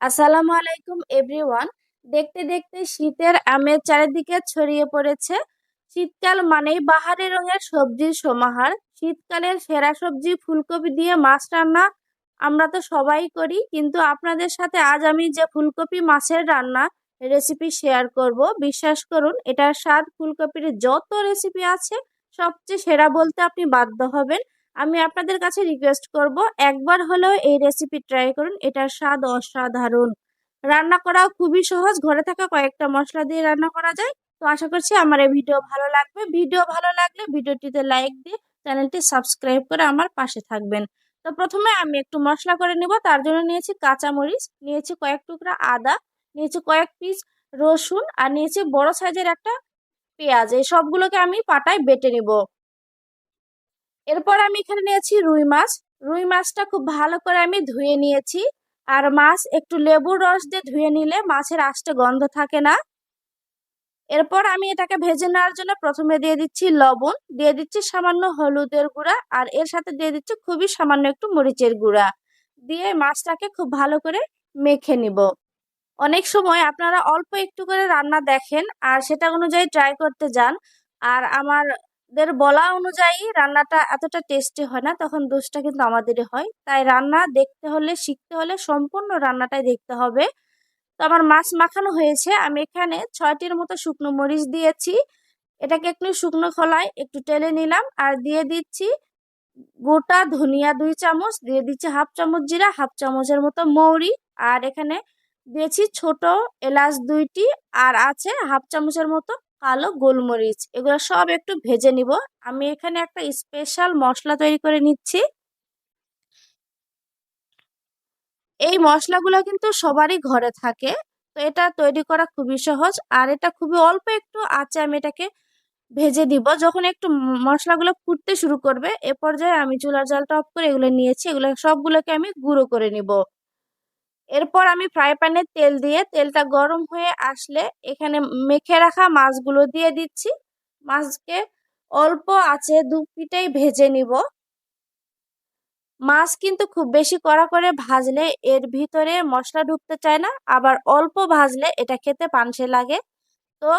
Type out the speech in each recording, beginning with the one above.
আসসালামু আলাইকুম এভরিওয়ান। দেখতে দেখতে শীতের আমেজ চারিদিকে ছড়িয়ে পড়েছে। শীতকাল মানেই বাহারি রঙের সবজির সমাহার। শীতকালের সেরা সবজি ফুলকপি দিয়ে মাছ রান্না আমরা তো সবাই করি, কিন্তু আপনাদের সাথে আজ আমি যে ফুলকপি মাছের রান্না রেসিপি শেয়ার করব, বিশ্বাস করুন, এটার স্বাদ ফুলকপির যত রেসিপি আছে, সবচেয়ে সেরা বলতে আপনি বাধ্য হবেন। আমি আপনাদের কাছে রিকোয়েস্ট করব, একবার হলেও এই রেসিপি ট্রাই করুন, এটার স্বাদ অসাধারণ। রান্না করা খুবই সহজ, ঘরে থাকা কয়েকটা মশলা দিয়ে রান্না করা যায়। তো আশা করছি আমার এই ভিডিও ভালো লাগবে। ভিডিও ভালো লাগলে ভিডিওটিতে লাইক দিয়ে চ্যানেলটি সাবস্ক্রাইব করে আমার পাশে থাকবেন। তো প্রথমে আমি একটু মশলা করে নিব, তার জন্য নিয়েছি কাঁচামরিচ, নিয়েছি কয়েক টুকরা আদা, নিয়েছি কয়েক পিস রসুন, আর নিয়েছি বড় সাইজের একটা পেঁয়াজ। এই সবগুলোকে আমি পাটায় বেটে নিব। এরপর আমি এখানে নিয়েছি রুই মাছ। রুই মাছটা খুব ভালো করে আমি ধুয়ে নিয়েছি। আর মাছ একটু লেবুর রস দিয়ে ধুয়ে নিলে মাছের আষ্টে গন্ধ থাকে না। এরপর আমি এটাকে ভেজে নেওয়ার জন্য প্রথমে দিয়ে দিচ্ছি লবণ, দিয়ে দিচ্ছি সামান্য হলুদের গুঁড়া, আর এর সাথে দিয়ে দিচ্ছি খুবই সামান্য একটু মরিচের গুঁড়া। দিয়ে মাছটাকে খুব ভালো করে মেখে নিব। অনেক সময় আপনারা অল্প একটু করে রান্না দেখেন, আর সেটা অনুযায়ী ট্রাই করতে যান। আর আমার দের বলা অনুযায়ী রান্নাটা এতটা টেস্টি হয় না, তখন দোষটা কিন্তু আমাদেরই হয়। তাই রান্না দেখতে হলে, শিখতে হলে সম্পূর্ণ রান্নাটাই দেখতে হবে। তো আমার মাছ মাখানো হয়েছে, আমি এখানে ছয়টির মতো শুকনো মরিচ দিয়েছি। এটাকে একটু শুকনো খোলায় একটু টেলে নিলাম আর দিয়ে দিচ্ছি গোটা ধনিয়া দুই চামচ, দিয়ে দিচ্ছি হাফ চামচ জিরা, হাফ চামচের মতো মৌরি আর এখানে দিয়েছি ছোট এলাচ দুইটি আর আছে হাফ চামচের মতো কালো গোলমরিচ, এগুলো সব একটু ভেজে নিব। আমি এখানে একটা স্পেশাল মশলা তৈরি করে নিচ্ছি। এই মশলাগুলো কিন্তু সবারই ঘরে থাকে, তো এটা তৈরি করা খুবই সহজ। আর এটা খুবই অল্প একটু আছে আমি এটাকে ভেজে দিব। যখন একটু মশলাগুলো ফুটতে শুরু করবে, এ পর্যায়ে আমি চুলার জালটা অফ করে এগুলো নিয়েছি। এগুলো সবগুলোকে আমি গুঁড়ো করে নিব। এরপর আমি ফ্রাই প্যানে তেল দিয়ে তেলটা গরম হয়ে আসলে এখানে মেখে রাখা মাছগুলো দিয়ে দিচ্ছি। মাছকে অল্প আছে দু পিঠেই ভেজে নিব। মাছ কিন্তু খুব বেশি কড়া করে ভাজলে এর ভিতরে মশলা ঢুকতে চায় না, আবার অল্প ভাজলে এটা খেতে পানসে লাগে। তো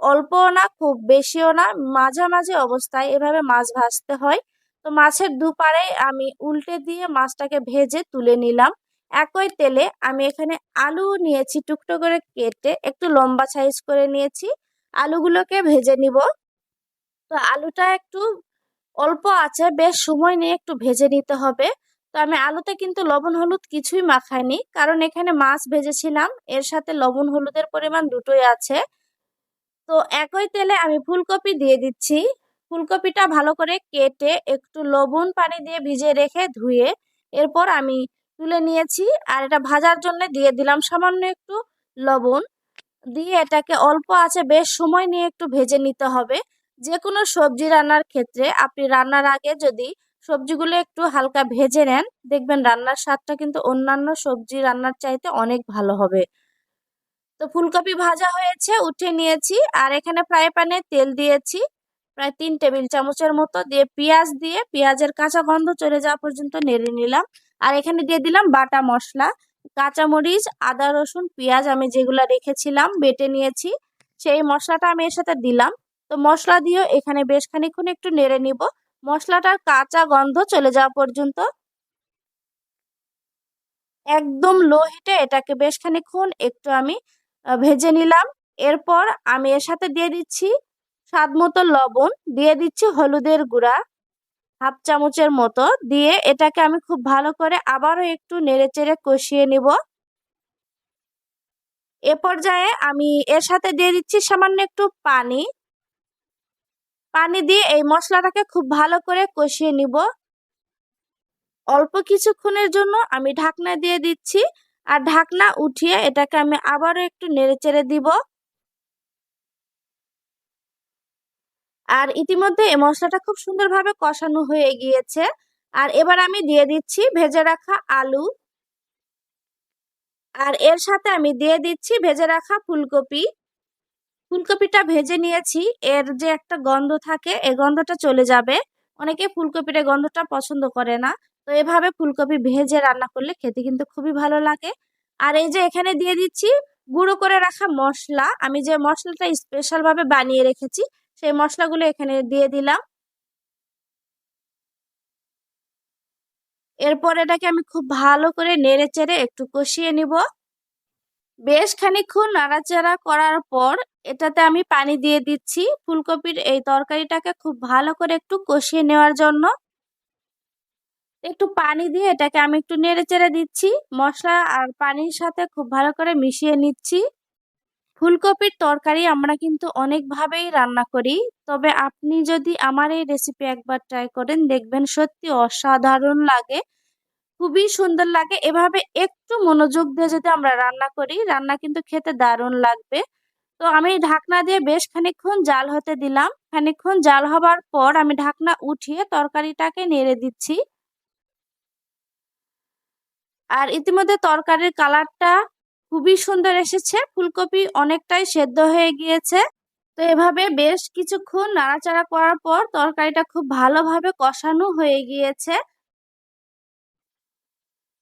অল্পও না, খুব বেশিও না, মাঝামাঝি অবস্থায় এভাবে মাছ ভাজতে হয়। তো মাছের দুপারে আমি উল্টে দিয়ে মাছটাকে ভেজে তুলে নিলাম। একই তেলে আমি এখানে আলু নিয়েছি টুকটো করে কেটে একটু লম্বা সাইজ করে নিয়েছি। আলুগুলোকে ভেজে নিব। তো আলুটা একটু অল্প আছে, বেশ সময় নিয়ে একটু ভেজে নিতে হবে। তো আমি আলুতে কিন্তু লবণ, হলুদ কিছুই মাখাইনি, কারণ এখানে মাছ ভেজেছিলাম। এর সাথে লবণ, হলুদের পরিমাণ দুটোই আছে। তো একই তেলে আমি ফুলকপি দিয়ে দিচ্ছি। ফুলকপিটা ভালো করে কেটে একটু লবণ পানি দিয়ে ভিজে রেখে ধুয়ে এরপর আমি তুলে নিয়েছি আর এটা ভাজার জন্য দিয়ে দিলাম সামান্য একটু লবণ। দিয়ে এটাকে অল্প আছে বেশ সময় নিয়ে একটু ভেজে নিতে হবে। যে কোনো সবজি রান্নার ক্ষেত্রে আপনি রান্নার আগে যদি সবজিগুলো একটু হালকা ভেজে নেন, দেখবেন রান্নার স্বাদটা কিন্তু অন্যান্য সবজি রান্নার চাইতে অনেক ভালো হবে। তো ফুলকপি ভাজা হয়েছে উঠে নিয়েছি আর এখানে ফ্রাই প্যানে তেল দিয়েছি। প্রায় তিন টেবিল চামচের মতো দিয়ে পেঁয়াজ দিয়ে, পেঁয়াজের কাঁচা গন্ধ চলে যাওয়া পর্যন্ত নেড়ে নিলাম। আর এখানে দিয়ে দিলাম বাটা মশলা, কাঁচামরিচ, আদা, রসুন, পেঁয়াজ আমি যেগুলো রেখেছিলাম, বেটে নিয়েছি। সেই মশলাটা আমি এর সাথে দিলাম। তো মশলা দিয়েও এখানে বেশ খানিক্ষণ একটু নেড়ে নিব। মশলাটার কাঁচা গন্ধ চলে যাওয়া পর্যন্ত একদম লো হিটে এটাকে বেশ খানিক্ষণ একটু আমি ভেজে নিলাম। এরপর আমি এর সাথে দিয়ে দিচ্ছি স্বাদ মতো লবণ, দিয়ে দিচ্ছি হলুদের গুঁড়া। হাফ চামচের মতো দিয়ে এটাকে আমি খুব ভালো করে আবারও একটু নেড়ে চেড়ে কষিয়ে নিব। এ পর্যায়ে আমি এর সাথে দিয়ে দিচ্ছি সামান্য একটু পানি। পানি দিয়ে এই মশলাটাকে খুব ভালো করে কষিয়ে নিব। অল্প কিছুক্ষণের জন্য আমি ঢাকনা দিয়ে দিচ্ছি। আর ঢাকনা উঠিয়ে এটাকে আমি আবারও একটু নেড়ে চেড়ে দিব। আর ইতিমধ্যে এই মশলাটা খুব সুন্দরভাবে কষানো হয়ে গিয়েছে। আর এবার আমি দিয়ে দিচ্ছি ভেজে রাখা আলু। আর এর সাথে আমি দিয়ে দিচ্ছি ভেজে রাখা ফুলকপি। ফুলকপিটা ভেজে নিয়েছি, এর যে একটা গন্ধ থাকে এই গন্ধটা চলে যাবে। অনেকে ফুলকপির গন্ধটা পছন্দ করে না, তো এভাবে ফুলকপি ভেজে রান্না করলে খেতে কিন্তু খুবই ভালো লাগে। আর এই যে এখানে দিয়ে দিচ্ছি গুঁড়ো করে রাখা মশলা, আমি যে মশলাটা স্পেশাল ভাবে বানিয়ে রেখেছি সেই মশলাগুলো এখানে দিয়ে দিলাম। এরপর এটাকে আমি খুব ভালো করে নেড়ে চেড়ে একটু কষিয়ে নিব। বেশ খানিক্ষণ নাড়াচাড়া করার পর এটাতে আমি পানি দিয়ে দিচ্ছি। ফুলকপির এই তরকারিটাকে খুব ভালো করে একটু কষিয়ে নেওয়ার জন্য। একটু পানি দিয়ে এটাকে আমি একটু নেড়ে চেড়ে দিচ্ছি। মশলা আর পানির সাথে খুব ভালো করে মিশিয়ে নিচ্ছি। ফুলকপির তরকারি আমরা কিন্তু অনেকভাবেই রান্না করি। তবে আপনি যদি আমার এই রেসিপি একবার ট্রাই করেন, দেখবেন সত্যি অসাধারণ লাগে, খুবই সুন্দর লাগে। এভাবে একটু মনোযোগ দিয়ে যদি আমরা রান্না করি, রান্না কিন্তু খেতে দারুণ লাগবে। তো আমি ঢাকনা দিয়ে বেশ খানিক্ষণ জাল হতে দিলাম। খানিক্ষণ জাল হবার পর আমি ঢাকনা উঠিয়ে তরকারিটাকে নেড়ে দিচ্ছি। আর ইতিমধ্যে তরকারির কালারটা খুবই সুন্দর এসেছে। ফুলকপি অনেকটাই সেদ্ধ হয়ে গিয়েছে। তো এভাবে বেশ কিছুক্ষণ নাড়াচাড়া করার পর তরকারিটা খুব ভালোভাবে কষানো হয়ে গিয়েছে।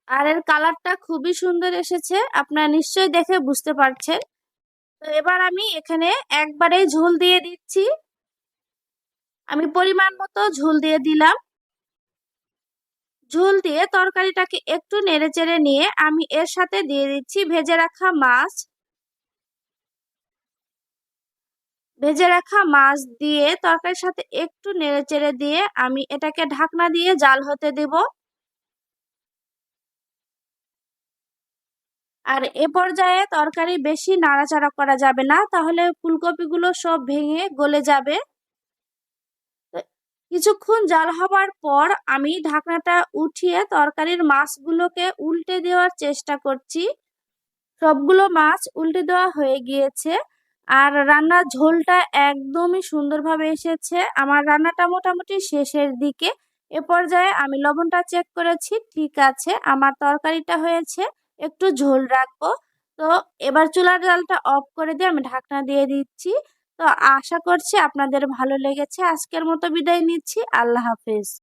আর এর কালারটা খুবই সুন্দর এসেছে। আপনারা নিশ্চয়ই দেখে বুঝতে পারছেন। তো এবার আমি এখানে একবারে ঝোল দিয়ে দিচ্ছি। আমি পরিমাণ মতো ঝোল দিয়ে দিলাম। ঝোল দিয়ে তরকারিটাকে একটু নেড়ে চেড়ে নিয়ে আমি এর সাথে দিয়ে দিচ্ছি ভেজে রাখা মাছ। ভেজে রাখা মাছ দিয়ে তরকারির সাথে একটু নেড়ে চেড়ে দিয়ে আমি এটাকে ঢাকনা দিয়ে জাল হতে দেব। আর এ পর্যায়ে তরকারি বেশি নাড়াচাড়া করা যাবে না, তাহলে ফুলকপিগুলো সব ভেঙে গলে যাবে। কিছুক্ষণ জাল হবার পর আমি ঢাকনাটা উঠিয়ে তরকারির মাছগুলোকে উল্টে দেওয়ার চেষ্টা করছি। সবগুলো মাছ উল্টে দেওয়া হয়ে গিয়েছে আর রান্নার ঝোলটা একদমই সুন্দরভাবে এসেছে। আমার রান্নাটা মোটামুটি শেষের দিকে। এ পর্যায়ে আমি লবণটা চেক করেছি, ঠিক আছে, আমার তরকারিটা হয়েছে, একটু ঝোল রাখব। তো এবার চুলার জালটা অফ করে দিয়ে আমি ঢাকনা দিয়ে দিচ্ছি। তো আশা করছি আপনাদের ভালো লেগেছে। আজকের মতো বিদায় নিচ্ছি। আল্লাহ হাফেজ।